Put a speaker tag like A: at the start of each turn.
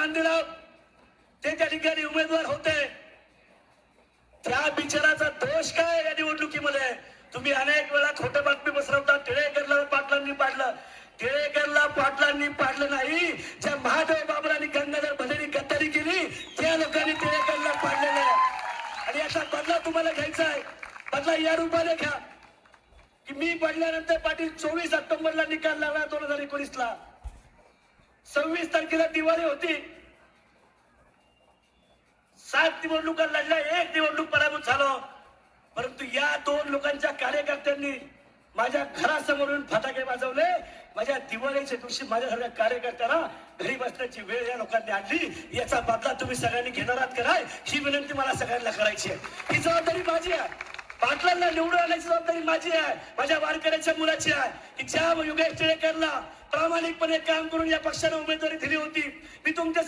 A: मान ते त्या ठिकाणी उमेदवार होते त्या बिचाराचा दोष काय या निवडणुकीमध्ये? तुम्ही अनेक वेळा खोटे बातमी पसरवता टिळेकरला पाटलांनी पाडलं. टिळेकरला पाटलांनी पाडलं नाही. ज्या महादेव बाबरांनी गंगाधर भलेनी गद्दारी केली त्या लोकांनी टिळेकरला पाडलेलं आहे आणि याचा बदला तुम्हाला घ्यायचा आहे. बदला या रूपाने घ्या. की मी पडल्यानंतर पाटील चोवीस ऑक्टोबरला निकाल लागला दोन हजार एकोणीस ला सव्वीस तारखेला दिवाळी होती. सात निवडणुका लढल्या एक निवडणूक पराभूत झालो. परंतु या दोन लोकांच्या कार्यकर्त्यांनी माझ्या घरासमोरून फटाके वाजवले. माझ्या दिवाळीच्या दिवशी माझ्यासारख्या कार्यकर्त्याला घरी बसण्याची वेळ या लोकांनी आणली. याचा बदला तुम्ही सगळ्यांनी घेणार आहात कराय ही विनंती मला सगळ्यांना करायची आहे. ही जबाबदारी माझी आहे. पाटलांना निवडून आणायची जबाबदारी माझी आहे. माझ्या वारकऱ्याच्या मुलाची आहे. की ज्या योगेश टिळेकरला प्रामाणिकपणे काम करून या पक्षाने उमेदवारी दिली होती. मी तुमच्या